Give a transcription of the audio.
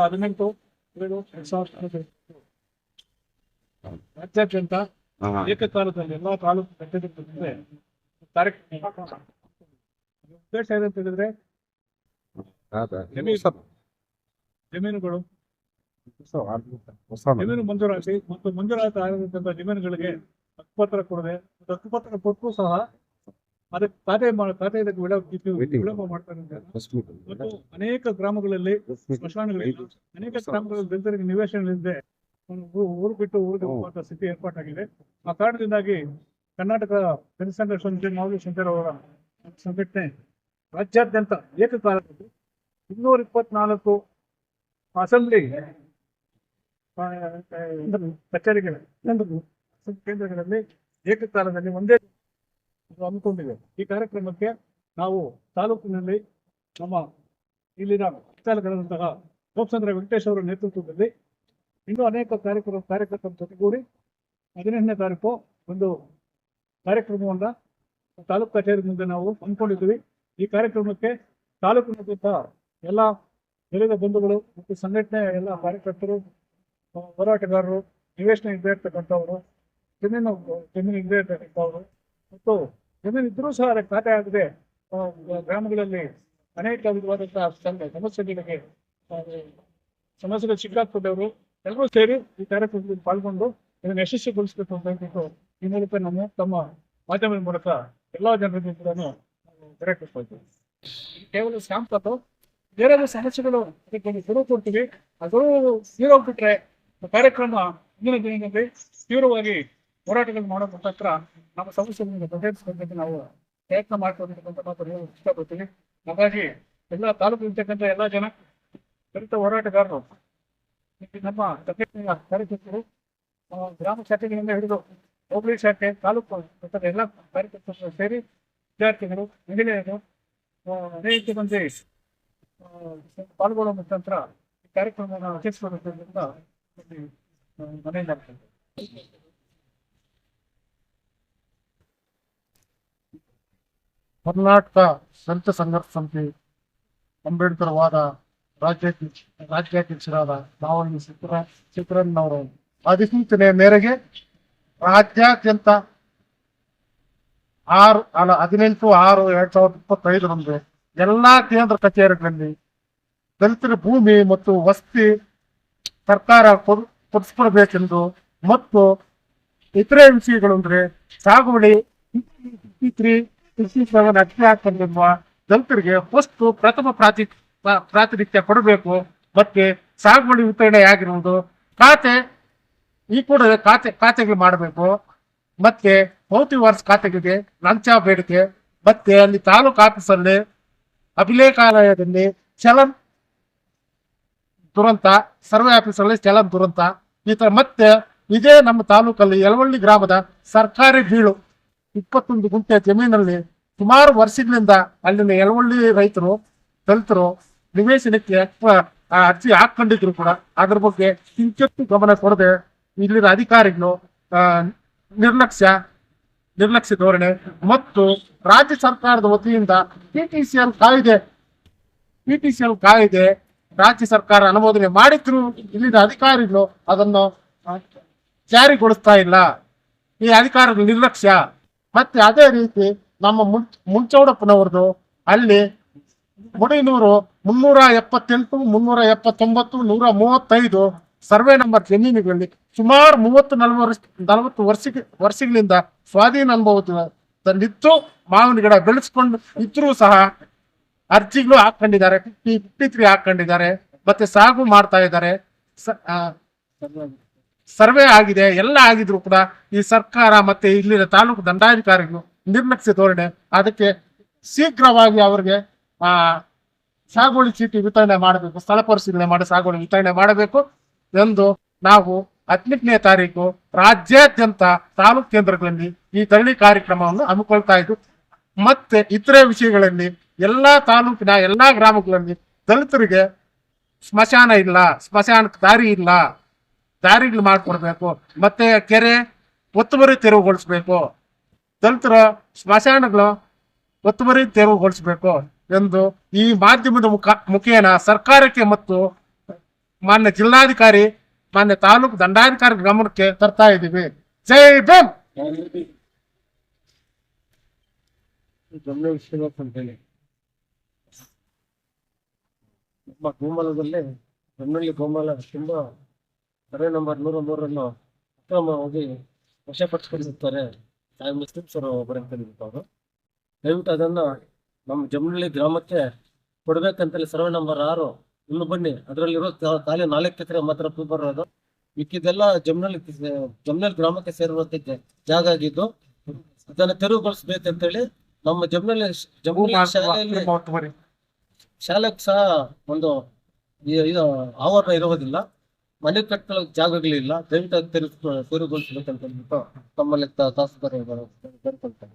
ಹದಿನೆಂಟು ಏಳು ಎರಡ್. ರಾಜ್ಯಾದ್ಯಂತ ಏಕಕಾಲದಲ್ಲಿ ಎಲ್ಲಾ ತಾಲೂಕು ಕಟ್ಟಡದ ಕಾರ್ಯಕ್ರಮ ಉದ್ದೇಶ ಏನಂತ ಹೇಳಿದ್ರೆ ಜಮೀನುಗಳು ಜಮೀನು ಮಂಜೂರಾತಿ ಮತ್ತು ಮಂಜೂರಾತಿ ಆಗಿರತಕ್ಕಂಥ ಜಮೀನುಗಳಿಗೆ ಹಕ್ಕುಪತ್ರ ಕೊಡದೆ ಹಕ್ಕುಪತ್ರ ಕೊಟ್ಟು ಸಹ ಅದಕ್ಕೆ ಪಾತೆ ಪಾತೆ ಖಾತೆ ಇದಕ್ಕೆ ವಿಳಂಬ ವಿಳಂಬ ಮಾಡ್ತಾರೆ ಅಂತ. ಮತ್ತು ಅನೇಕ ಗ್ರಾಮಗಳಲ್ಲಿ ಸ್ಮಶಾನಗಳಿಲ್ಲ ಅನೇಕ ಗ್ರಾಮಗಳಲ್ಲಿ ದಲಿತರಿಗೆ ನಿವೇಶನಗಳಿದೆ ಇಲ್ಲದೆ ಊರು- ಬಿಟ್ಟು ಊರಿಗೆ ಹೋಗುವಂತ ಸ್ಥಿತಿ ಏರ್ಪಾಟಾಗಿದೆ. ಆ ಕಾರಣದಿಂದಾಗಿ ಕರ್ನಾಟಕ ಜನಸಂಘ ಸಂಸ್ಥೆ ಮಾವಲಿ ಶಂಕರ್ ಅವರ ಸಂಘಟನೆ ರಾಜ್ಯಾದ್ಯಂತ ಏಕಕಾಲದಲ್ಲಿ ಇನ್ನೂರ ಇಪ್ಪತ್ನಾಲ್ಕು ಅಸೆಂಬ್ಲಿ ಆ, ಕೇಂದ್ರಗಳಲ್ಲಿ ಏಕಕಾಲದಲ್ಲಿ ಒಂದೇ ಇದು ಹಮ್ಮಿಕೊಂಡಿದೆ ಈ ಕಾರ್ಯಕ್ರಮಕ್ಕೆ ನಾವು ತಾಲೂಕಿನಲ್ಲಿ ನಮ್ಮ ಇಲ್ಲಿನ ಚಾಲಕರಾದಂತಹ ಗೋಪಚಂದ್ರ ವೆಂಕಟೇಶ್ ಅವರ ನೇತೃತ್ವದಲ್ಲಿ ಇನ್ನೂ ಅನೇಕ ಕಾರ್ಯಕ್ರಮ ಕಾರ್ಯಕರ್ತರ ಜೊತೆಗೂಡಿ ಹದಿನೆಂಟನೇ ತಾರೀಕು ಒಂದು ಕಾರ್ಯಕ್ರಮವನ್ನು ತಾಲೂಕು ಕಚೇರಿ ಮುಂದೆ ನಾವು ಹಮ್ಮಿಕೊಂಡಿದ್ದೀವಿ. ಈ ಕಾರ್ಯಕ್ರಮಕ್ಕೆ ತಾಲೂಕಿನಾದ್ಯಂತ ಎಲ್ಲ ನೆರೆದ ಬಂಧುಗಳು ಮತ್ತು ಸಂಘಟನೆ ಎಲ್ಲ ಕಾರ್ಯಕರ್ತರು, ಹೋರಾಟಗಾರರು, ನಿವೇಶನ ಇದ್ದೇ ಇರ್ತಕ್ಕಂಥವ್ರು, ಜಮೀನು ಜಮೀನು ಇದ್ದೇ ಇರ್ತಕ್ಕಂಥವ್ರು ಜಮೀನು ಇದ್ರೂ ಸಹ ಅದಕ್ಕೆ ಖಾತೆ ಆಗದೆ ಗ್ರಾಮಗಳಲ್ಲಿ ಅನೇಕ ವಿಧವಾದಂತಹ ಸಮಸ್ಯೆಗಳಿಗೆ ಸಮಸ್ಯೆಗಳು ಸಿಕ್ಕಾಕ್ಬಿಟ್ಟವರು ಎಲ್ಲರೂ ಸೇರಿ ಈ ಕಾರ್ಯಕ್ರಮದಲ್ಲಿ ಪಾಲ್ಗೊಂಡು ಇದನ್ನು ಯಶಸ್ವಿಗೊಳಿಸಬೇಕು ಅಂತ ಹೇಳ್ಬಿಟ್ಟು ಈ ಮೂಲಕ ನಾನು ತಮ್ಮ ಮಾಧ್ಯಮದ ಮೂಲಕ ಎಲ್ಲಾ ಜನರಿಗೆ ಕೂಡ ಕರೆಕ್ಟ್ ಕೇವಲ ಸ್ಯಾಂಪಲ್ ಬೇರೆ ಸಮಸ್ಯೆಗಳು ಅದಕ್ಕೆ ಗಡುವು ಕೊಡ್ತೀವಿ ಆ ತೀರೋಗ್ಬಿಟ್ರೆ ಕಾರ್ಯಕ್ರಮ ಮುಂದಿನ ದಿನದಲ್ಲಿ ತೀವ್ರವಾಗಿ ಹೋರಾಟಗಳು ಮಾಡೋ ಮುಖಾಂತರ ನಮ್ಮ ಸಮಸ್ಯೆಗಳನ್ನು ಬಗೆಹರಿಸಬೇಕಂತ ನಾವು ಪ್ರಯತ್ನ ಮಾಡ್ಕೊಂಡಿರ್ತಕ್ಕಂಥ ಮಾತು ಹೇಳಲು ಇಷ್ಟಪಡ್ತೀನಿ ಹಾಗಾಗಿ ಎಲ್ಲ ತಾಲೂಕು ಇರ್ತಕ್ಕಂಥ ಎಲ್ಲ ಜನ ದಲಿತ ಹೋರಾಟಗಾರರು ನಮ್ಮ ಸಂಘಟನೆಯ ಕಾರ್ಯಕರ್ತರು ಗ್ರಾಮ ಶಾಖೆಗಳಿಂದ ಹಿಡಿದು ಹೋಬಳಿ ಶಾಖೆ ತಾಲೂಕು ಮಟ್ಟದ ಎಲ್ಲ ಕಾರ್ಯಕರ್ತರು ಸೇರಿ ವಿದ್ಯಾರ್ಥಿಗಳು ಮಹಿಳೆಯರು ಅನೇಕ ಮಂದಿ ಪಾಲ್ಗೊಳ್ಳುವ ಮುಖಾಂತರ ಈ ಕಾರ್ಯಕ್ರಮವನ್ನು ಯಶಸ್ವಿಗೊಳಿಸೋದ್ರಿಂದ ಇಲ್ಲಿ, ಕರ್ನಾಟಕ ಸಂತ ಸಂಘರ್ಷ ಸಮಿತಿ ಅಂಬೇಡ್ಕರ್ ವಾದ ರಾಜ್ಯಾಧ್ಯಕ್ಷ, ರಾಜ್ಯಾಧ್ಯಕ್ಷರಾದ ನಾವಲ್ಲಿ ಚಿತ್ರ ಚಿತ್ರಣ್ಣವರು ಅಧಿಸೂಚನೆ ಮೇರೆಗೆ ರಾಜ್ಯಾದ್ಯಂತ ಆರು, ಅಲ್ಲ, ಹದಿನೆಂಟು, ಆರು, ಎರಡ್ ಸಾವಿರದ ಇಪ್ಪತ್ತೈದರಂದು ಎಲ್ಲಾ ಕೇಂದ್ರ ಕಚೇರಿಗಳಲ್ಲಿ ದಲಿತರ ಭೂಮಿ ಮತ್ತು ವಸತಿ ಸರ್ಕಾರ ಕೊಡ್- ಕೊಡಿಸ್ಕೊಡ್ಬೇಕೆಂದು ಮತ್ತು ಇತರೆ ವಿಷಯಗಳು ಅಂದ್ರೆ ಸಾಗುವಳಿ ಅರ್ಜಿ ಹಾಕೊಂಡಿರುವ ದಲಿತರಿಗೆ ಫಸ್ಟ್ ಪ್ರಥಮ ಪ್ರಾತಿ ಪ್ರಾ- ಪ್ರಾತಿನಿಧ್ಯ ಕೊಡಬೇಕು. ಮತ್ತೆ ಸಾಗುವಳಿ ವಿತರಣೆ ಆಗಿರುವುದು. ಖಾತೆ, ಈ ಕೂಡ ಖಾತೆ, ಖಾತೆಗಳು ಮಾಡಬೇಕು. ಮತ್ತೆ ಪೌತಿ ವಾರ್ಸ್ ಖಾತೆಗಳಿಗೆ ಲಂಚ ಬೇಡಿಕೆ. ಮತ್ತೆ ಅಲ್ಲಿ ತಾಲೂಕು ಆಫೀಸಲ್ಲಿ ಅಭಿಲೇಖಾಲಯದಲ್ಲಿ ಚಲನ್ ದುರಂತ, ಸರ್ವೆ ಆಫೀಸಲ್ಲಿ ಚಲನ್ ದುರಂತ. ಈ ತರ ಮತ್ತೆ ಇದೇ ನಮ್ಮ ತಾಲೂಕಲ್ಲಿ ಯಲವಳ್ಳಿ ಗ್ರಾಮದ ಸರ್ಕಾರಿ ಬೀಳು. ಇಪ್ಪತ್ತೊಂದು ಗುಂಟೆ ಜಮೀನಲ್ಲಿ ಸುಮಾರು ವರ್ಷಗಳಿಂದ ಅಲ್ಲಿನ ಯಲವಳ್ಳಿ ರೈತರು, ದಲಿತರು ನಿವೇಶನಕ್ಕೆ ಅರ್ಜಿ ಹಾಕೊಂಡಿದ್ರು ಕೂಡ. ಅದ್ರ ಬಗ್ಗೆ ಕಿಂಚಿತ್ತು ಗಮನ ಕೊಡದೆ ಇಲ್ಲಿನ ಅಧಿಕಾರಿಗಳು ನಿರ್ಲಕ್ಷ್ಯ ನಿರ್ಲಕ್ಷ್ಯ ಧೋರಣೆ ಮತ್ತು ರಾಜ್ಯ ಸರ್ಕಾರದ ವತಿಯಿಂದ ಪಿಟಿಸಿಎಲ್ ಕಾಯ್ದೆ ಪಿಟಿಸಿಎಲ್ ಕಾಯ್ದೆ ರಾಜ್ಯ ಸರ್ಕಾರ ಅನುಮೋದನೆ ಮಾಡಿದ್ರು. ಇಲ್ಲಿನ ಅಧಿಕಾರಿಗಳು ಅದನ್ನು ಜಾರಿಗೊಳಿಸ್ತಾ ಇಲ್ಲ. ಈ ಅಧಿಕಾರಿಗಳ ನಿರ್ಲಕ್ಷ್ಯ. ಮತ್ತೆ ಅದೇ ರೀತಿ ನಮ್ಮ ಮುಂ ಮುಂಚೌಡಪ್ಪನವ್ರದ್ದು ಅಲ್ಲಿ ಮುಡಿನೂರು ಮುನ್ನೂರ ಎಪ್ಪತ್ತೆಂಟು, ಮುನ್ನೂರ ಎಪ್ಪತ್ತೊಂಬತ್ತು, ನೂರ ಮೂವತ್ತೈದು ಸರ್ವೆ ನಂಬರ್ ಜಮೀನುಗಳಲ್ಲಿ ಸುಮಾರು ಮೂವತ್ತು ನಲವತ್ತು ನಲವತ್ತು ವರ್ಷ ವರ್ಷಗಳಿಂದ ಸ್ವಾಧೀನ ಅನುಭವದಲ್ಲಿದ್ದು ಮಾವಿನ ಗಿಡ ಬೆಳೆಸ್ಕೊಂಡು ಇದ್ರೂ ಸಹ ಅರ್ಜಿಗಳು ಹಾಕೊಂಡಿದ್ದಾರೆ ಫಿಫ್ಟಿ ಫಿಫ್ಟಿ ತ್ರೀ ಹಾಕೊಂಡಿದ್ದಾರೆ ಮತ್ತೆ ಸಾಗು ಮಾಡ್ತಾ ಇದ್ದಾರೆ. ಸರ್ವೆ ಆಗಿದೆ, ಎಲ್ಲ ಆಗಿದ್ರು ಕೂಡ ಈ ಸರ್ಕಾರ ಮತ್ತೆ ಇಲ್ಲಿನ ತಾಲೂಕು ದಂಡಾಧಿಕಾರಿಗಳು ನಿರ್ಲಕ್ಷ್ಯ ಧೋರಣೆ. ಅದಕ್ಕೆ ಶೀಘ್ರವಾಗಿ ಅವರಿಗೆ, ಆ, ಸಾಗುವಳಿ ಚೀಟಿ ವಿತರಣೆ ಮಾಡಬೇಕು, ಸ್ಥಳ ಪರಿಶೀಲನೆ ಮಾಡಿ ಸಾಗುವಳಿ ವಿತರಣೆ ಮಾಡಬೇಕು ಎಂದು ನಾವು ಹದಿನೆಂಟನೇ ತಾರೀಕು ರಾಜ್ಯಾದ್ಯಂತ ತಾಲೂಕು ಕೇಂದ್ರಗಳಲ್ಲಿ ಈ ಧರಣಿ ಕಾರ್ಯಕ್ರಮವನ್ನು ಹಮ್ಮಿಕೊಳ್ತಾ ಇದ್ದು ಮತ್ತೆ ಇತರೆ ವಿಷಯಗಳಲ್ಲಿ ಎಲ್ಲಾ ತಾಲೂಕಿನ ಎಲ್ಲಾ ಗ್ರಾಮಗಳಲ್ಲಿ ದಲಿತರಿಗೆ ಸ್ಮಶಾನ ಇಲ್ಲ, ಸ್ಮಶಾನಕ್ಕೆ ದಾರಿ ಇಲ್ಲ. ದಾರಿಗಳು ಮಾಡಿಕೊಡ್ಬೇಕು, ಮತ್ತೆ ಕೆರೆ ಒತ್ತುವರಿ ತೆರವುಗೊಳಿಸ್ಬೇಕು, ದಲಿತರ ಸ್ಮಶಾನಗಳು ಒತ್ತುವರಿ ತೆರವುಗೊಳಿಸಬೇಕು ಎಂದು ಈ ಮಾಧ್ಯಮದ ಮುಖ, ಮುಖೇನ ಸರ್ಕಾರಕ್ಕೆ ಮತ್ತು ಮಾನ್ಯ ಜಿಲ್ಲಾಧಿಕಾರಿ, ಮಾನ್ಯ ತಾಲೂಕು ದಂಡಾಧಿಕಾರಿ ಗಮನಕ್ಕೆ ತರ್ತಾ ಇದ್ದೀವಿ. ಜೈ ಭೀಮ್! ಹೇಳಿ ನಮ್ಮ ತುಂಬಾ ಸರ್ವೆ ನಂಬರ್ ನೂರ ಮೂರನ್ನು ಅಕ್ರಮವಾಗಿ ವಶಪಡಿಸಿಕೊಂಡಿರ್ತಾರೆ ತಾಯಿ ಮುಸ್ಲಿಮ್ಸ್ ಸರ್ ಬರೆಂತಿರ್ತಾರೆ ದಯವಿಟ್ಟು ಅದನ್ನ ನಮ್ಮ ಜಮನಹಳ್ಳಿ ಗ್ರಾಮಕ್ಕೆ ಕೊಡಬೇಕಂತೇಳಿ ಸರ್ವೆ ನಂಬರ್ ಆರು ಇನ್ನು ಬನ್ನಿ. ಅದರಲ್ಲಿರೋ ಖಾಲಿ ನಾಲ್ಕು ಎಕರೆ ಮಾತ್ರ ಬರೋದು ಮಿಕ್ಕಿದೆಲ್ಲ ಜಮನಹಳ್ಳಿ ಜಮನಹಳ್ಳಿ ಗ್ರಾಮಕ್ಕೆ ಸೇರುವಂತ ಜಾಗ ಆಗಿದ್ದು ಅದನ್ನ ತೆರವುಗೊಳಿಸ್ಬೇಕಂತೇಳಿ ನಮ್ಮ ಜಮನಹಳ್ಳಿ ಜಮನಹಳ್ಳಿ ಶಾಲೆಯಲ್ಲಿ ಶಾಲೆಗೆ ಸಹ ಒಂದು ಆವರಣ ಇರುವುದಿಲ್ಲ ಮನೆ ಕಟ್ಟಲು ಜಾಗಗಳಿಲ್ಲ ದಯವಿಟ್ಟು ತೆರವು ಬೇಕಂತ ಅಂದ್ಬಿಟ್ಟು ತಮ್ಮಲ್ಲಿ ತಹಸೀಲ್ದಾರ್ ಬೇಡ್ಕೊಳ್ತಾರೆ